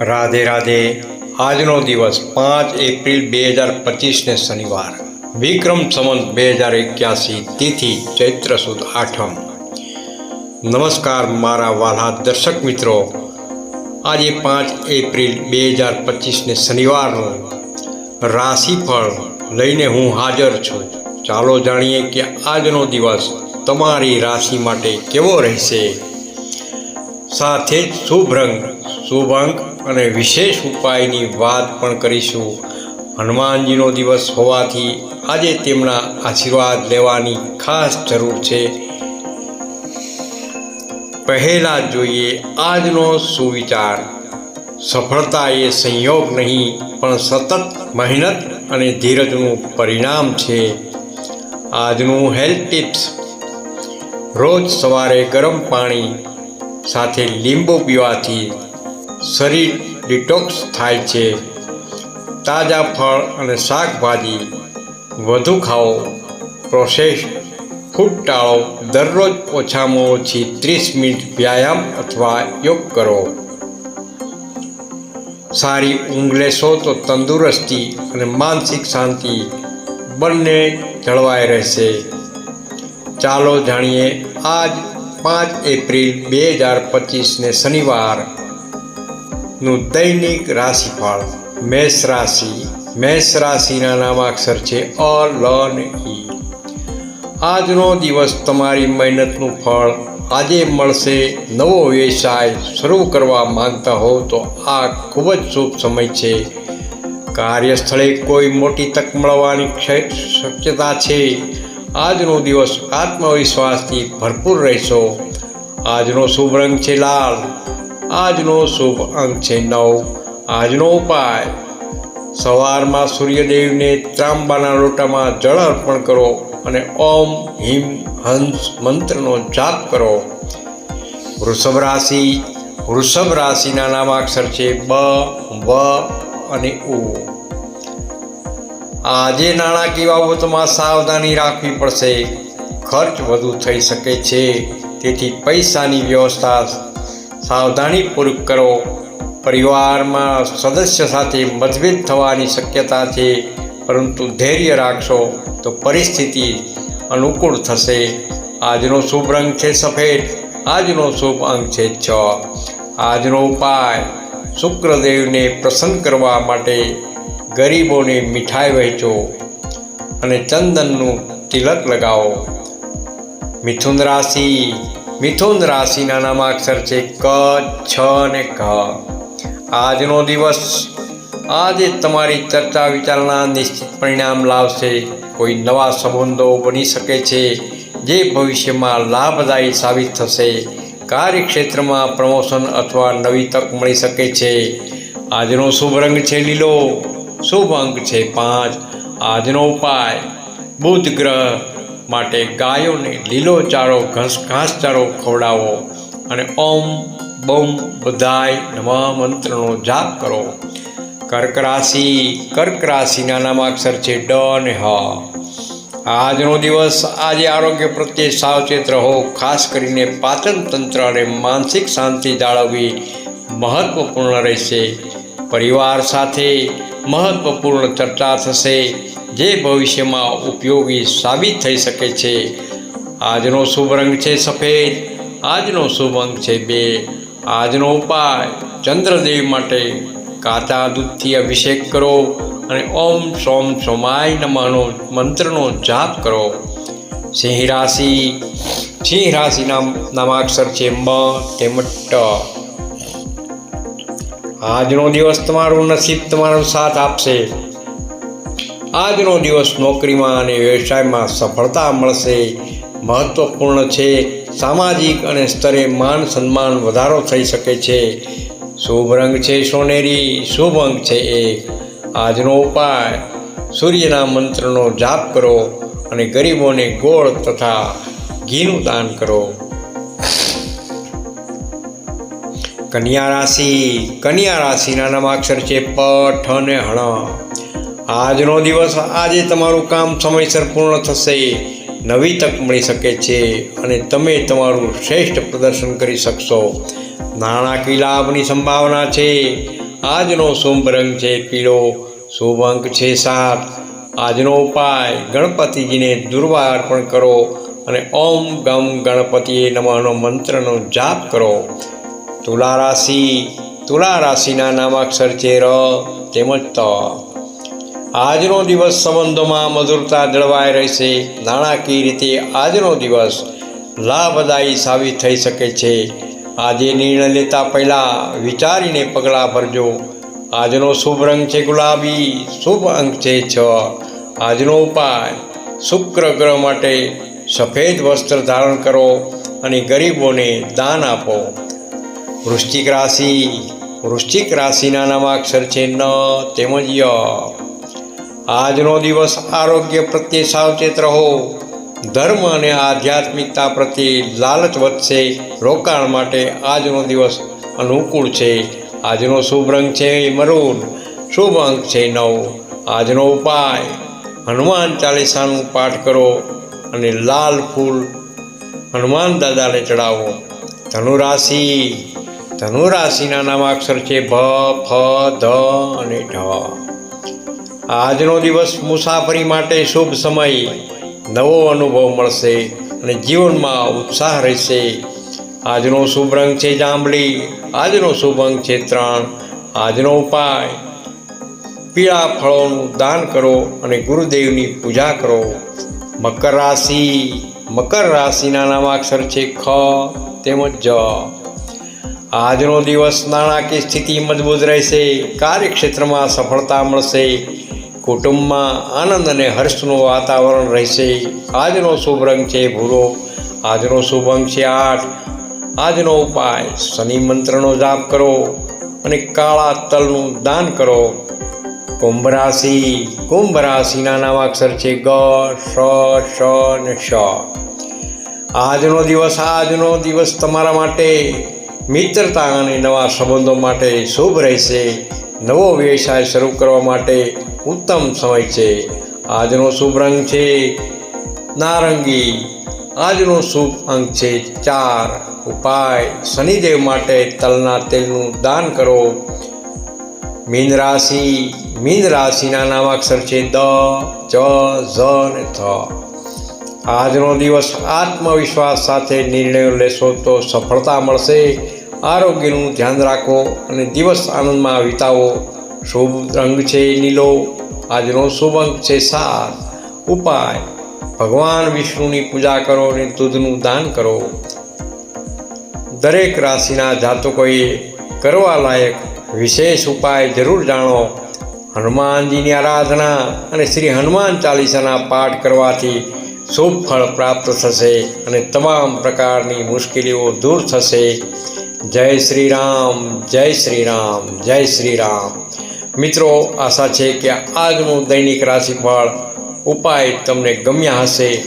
રાધે રાધે, આજનો દિવસ પાંચ એપ્રિલ બે હજાર પચીસને શનિવાર. વિક્રમ સંવંત બે હજાર એક્યાસી તિથિ ચૈત્ર સુદ આઠમ. નમસ્કાર મારા વાલા દર્શક મિત્રો. આજે પાંચ એપ્રિલ બે હજાર પચીસને શનિવારનું રાશિફળ લઈને હું હાજર છું. ચાલો જાણીએ કે આજનો દિવસ તમારી રાશિ માટે કેવો રહેશે. સાથે જ શુભ રંગ શુભ અંક અને વિશેષ ઉપાયની વાત પણ કરીશું. હનુમાનજીનો દિવસ હોવાથી આજે તેમના આશીર્વાદ લેવાની ખાસ જરૂર છે. પહેલાં જોઈએ આજનો સુવિચાર. સફળતા એ સંયોગ નહીં, પણ સતત મહેનત અને ધીરજનું પરિણામ છે. આજનું હેલ્થ ટિપ્સ. રોજ સવારે ગરમ પાણી, સાથે લીંબુ પીવાથી શરીર ડિટોક્સ થાય છે. તાજા ફળ અને શાકભાજી વધુ ખાઓ. પ્રોસેસ ફૂડ ટાળો. દરરોજ ઓછામાં ઓછી ત્રીસ મિનિટ વ્યાયામ અથવા યોગ કરો. સારી ઊંઘ લેશો તો તંદુરસ્તી અને માનસિક શાંતિ બંને જળવાઈ રહેશે. ચાલો જાણીએ આજ પાંચ એપ્રિલ બે હજાર પચીસને શનિવારનું દૈનિક રાશિફળ મેષ રાશિ, મેષ રાશિના નામાક્ષર છે અ, લ ને ઈ આજનો દિવસ તમારી મહેનતનું ફળ આજે મળશે, નવો વ્યવસાય શરૂ કરવા માંગતા હો તો આ ખૂબ જ શુભ સમય છે. કાર્યસ્થળે કોઈ મોટી તક મળવાની શક્યતા છે. આજનો દિવસ આત્મવિશ્વાસથી ભરપૂર રહેશો. આજનો શુભ રંગ છે લાલ. આજનો શુભ અંક છે નવ. આજનો ઉપાય. સવારમાં સૂર્યદેવને ત્રાંબાના લોટામાં જળ અર્પણ કરો અને ઓમ હિમ હંસ મંત્રનો જાપ કરો. વૃષભ રાશિ. વૃષભ રાશિના નામાક્ષર છે બ, વ અને ઉ. આજે નાણાકીય બાબતોમાં સાવધાની રાખવી પડશે? ખર્ચ વધુ થઈ શકે છે. તેથી પૈસાની વ્યવસ્થા સાવધાનીપૂર્વક કરો. પરિવારમાં સદસ્ય સાથે મતભેદ થવાની શક્યતા છે પરંતુ ધૈર્ય રાખશો તો પરિસ્થિતિ અનુકૂળ થશે. આજનો શુભ રંગ છે સફેદ, આજનો શુભ અંક છે છ. આજનો ઉપાય, શુક્રદેવને પ્રસન્ન કરવા માટે ગરીબોને મીઠાઈ વહેંચો અને ચંદનનું તિલક લગાવો. મિથુન રાશિ મિથુન રાશિના નામાક્ષર છે ક, છ અને ક. આજનો દિવસ આજે તમારી ચર્ચા વિચારણા નિશ્ચિત પરિણામ લાવશે. કોઈ નવા સંબંધો બની શકે છે જે ભવિષ્યમાં લાભદાયી સાબિત થશે. કાર્યક્ષેત્રમાં પ્રમોશન અથવા નવી તક મળી શકે છે. આજનો શુભ રંગ છે લીલો. શુભ અંક છે પાંચ. આજનો ઉપાય બુધ ગ્રહ માટે ગાયોને લીલો ચારો ઘાસ ઘાસચારો ખવડાવો અને ઓમ બમ બધાય નવા મંત્રનો જાપ કરો. કર્ક રાશિ, કર્ક રાશિના નામાક્ષર છે ડ અને હ. આજનો દિવસ આજે આરોગ્ય પ્રત્યે સાવચેત રહો, ખાસ કરીને પાચન તંત્ર અને માનસિક શાંતિ જાળવવી મહત્વપૂર્ણ રહેશે. પરિવાર સાથે મહત્વપૂર્ણ ચર્ચા થશે, જે ભવિષ્યમાં ઉપયોગી સાબિત થઈ શકે છે. આજનો શુભ રંગ છે સફેદ, આજનો શુભ અંક છે બે. આજનો ઉપાય, ચંદ્રદેવ માટે કાચા દૂધથી અભિષેક કરો અને ઓમ સોમ સોમાય નમઃનો મંત્રનો જાપ કરો. સિંહ રાશિ, સિંહ રાશિના નામાક્ષર છે મ તેમજ ટ આજનો દિવસ તમારું નસીબ તમારો સાથ આપશે. આજનો દિવસ નોકરીમાં અને વ્યવસાયમાં સફળતા મળશે. મહત્વપૂર્ણ છે, સામાજિક અને સ્તરે માન સન્માન વધારો થઈ શકે છે. શુભ રંગ છે સોનેરી, શુભ અંક છે એક. આજનો ઉપાય, સૂર્યના મંત્રનો જાપ કરો અને ગરીબોને ગોળ તથા ઘીનું દાન કરો. કન્યા રાશિ, કન્યા રાશિના નામાક્ષર છે પઠ અને હણ આજનો દિવસ આજે તમારું કામ સમયસર પૂર્ણ થશે. નવી તક મળી શકે છે અને તમે તમારું શ્રેષ્ઠ પ્રદર્શન કરી શકશો. નાણાકીય લાભની સંભાવના છે. આજનો શુભ રંગ છે પીળો, શુભ અંક છે સાત. આજનો ઉપાય, ગણપતિજીને દુર્વા અર્પણ કરો અને ઓમ ગમ ગણપતિએ નમઃનો મંત્રનો જાપ કરો. તુલા રાશિ તુલા રાશિના નામાક્ષર છે ર તેમજ ત. આજનો દિવસ સંબંધોમાં મધુરતા જળવાઈ રહેશે. નાણાકીય રીતે આજનો દિવસ લાભદાયી સાબિત થઈ શકે છે. આજે નિર્ણય લેતા પહેલાં વિચારીને પગલાં ભરજો. આજનો શુભ રંગ છે ગુલાબી, શુભ અંક છે છ. આજનો ઉપાય, શુક્ર ગ્રહ માટે સફેદ વસ્ત્ર ધારણ કરો અને ગરીબોને દાન આપો. વૃશ્ચિક રાશિ, વૃશ્ચિક રાશિના નામાક્ષર છે ન તેમજ ય આજનો દિવસ આરોગ્ય પ્રત્યે સાવચેત રહો. ધર્મ અને આધ્યાત્મિકતા પ્રત્યે લાલચ વધશે. રોકાણ માટે આજનો દિવસ અનુકૂળ છે. આજનો શુભ રંગ છે મરૂન, શુભ અંક છે નવ. આજનો ઉપાય, હનુમાન ચાલીસાનું પાઠ કરો અને લાલ ફૂલ હનુમાન દાદાને ચડાવો ધનુ રાશિ ધનુ રાશિના નામાક્ષર છે ભ, ફ, ધ અને ઢ. આજનો દિવસ મુસાફરી માટે શુભ સમય નવો અનુભવ મળશે અને જીવનમાં ઉત્સાહ રહેશે. આજનો શુભ રંગ છે જાંબલી, આજનો શુભ અંક છે ત્રણ, આજનો ઉપાય, પીળા ફળોનું દાન કરો અને ગુરુદેવની પૂજા કરો. મકર રાશિ, મકર રાશિના નામાક્ષર છે ખ, તેમજ જ. આજનો દિવસ નાણાકીય સ્થિતિ મજબૂત રહેશે, કાર્યક્ષેત્રમાં સફળતા મળશે, કુટુંબમાં આનંદ અને હર્ષનું વાતાવરણ રહેશે. આજનો શુભ રંગ છે ભૂરો, આજનો શુભ અંક છે આઠ. આજનો ઉપાય, શનિ મંત્રનો જાપ કરો અને કાળા તલનું દાન કરો. કુંભ રાશિ, કુંભ રાશિના નામાક્ષર છે ગ, શ શ ને શ. આજનો દિવસ આજનો દિવસ તમારા માટે મિત્રતા અને નવા સંબંધો માટે શુભ રહેશે. નવો વ્યવસાય શરૂ કરવા માટે ઉત્તમ સમય છે. આજનો શુભ રંગ છે નારંગી. આજનો શુભ અંક છે ચાર. ઉપાય શનિદેવ માટે તલના તેલનું દાન કરો. મીન રાશિ. મીન રાશિના નામાક્ષર છે દ ચ ઝ ને થ. આજનો દિવસ આત્મવિશ્વાસ સાથે નિર્ણયો લેશો તો સફળતા મળશે. આરોગ્યનું ધ્યાન રાખો અને દિવસ આનંદમાં વિતાવો. શુભ રંગ છે નીલો આજનો શુભ અંક છે સાત. ઉપાય. ભગવાન વિષ્ણુની પૂજા કરો અને દૂધનું દાન કરો. દરેક રાશિના જાતકોએ કરવા લાયક વિશેષ ઉપાય જરૂર જાણો. હનુમાનજીની આરાધના અને શ્રી હનુમાન ચાલીસાના પાઠ કરવાથી શુભ ફળ પ્રાપ્ત થશે અને તમામ પ્રકારની મુશ્કેલીઓ દૂર થશે. જય શ્રી રામ જય શ્રી રામ જય શ્રી રામ મિત્રો, આશા છે કે આજનું દૈનિક રાશિફળ ઉપાય તમને ગમ્યા હશે.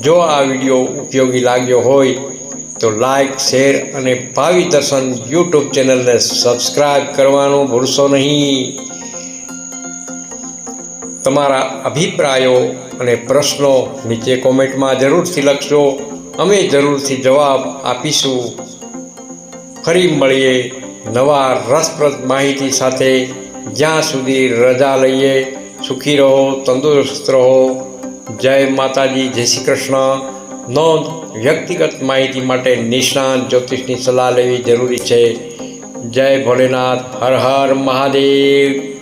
જો આ વીડિયો ઉપયોગી લાગ્યો હોય, તો લાઈક, શેર અને ભાવિ દર્શન યુટ્યુબ ચેનલને સબસ્ક્રાઈબ કરવાનું ભૂલશો નહીં. તમારા અભિપ્રાયો અને પ્રશ્નો નીચે કોમેન્ટમાં જરૂરથી લખશો અમે જરૂરથી જવાબ આપીશું. ફરી મળીએ નવા રસપ્રદ માહિતી સાથે જ્યાં સુધી રજા લઈએ, સુખી રહો, તંદુરસ્ત રહો. જય માતાજી, જય શ્રી કૃષ્ણ. નોંધ, વ્યક્તિગત માહિતી માટે નિષ્ણાત જ્યોતિષની સલાહ લેવી જરૂરી છે. જય ભોલેનાથ, હર હર મહાદેવ.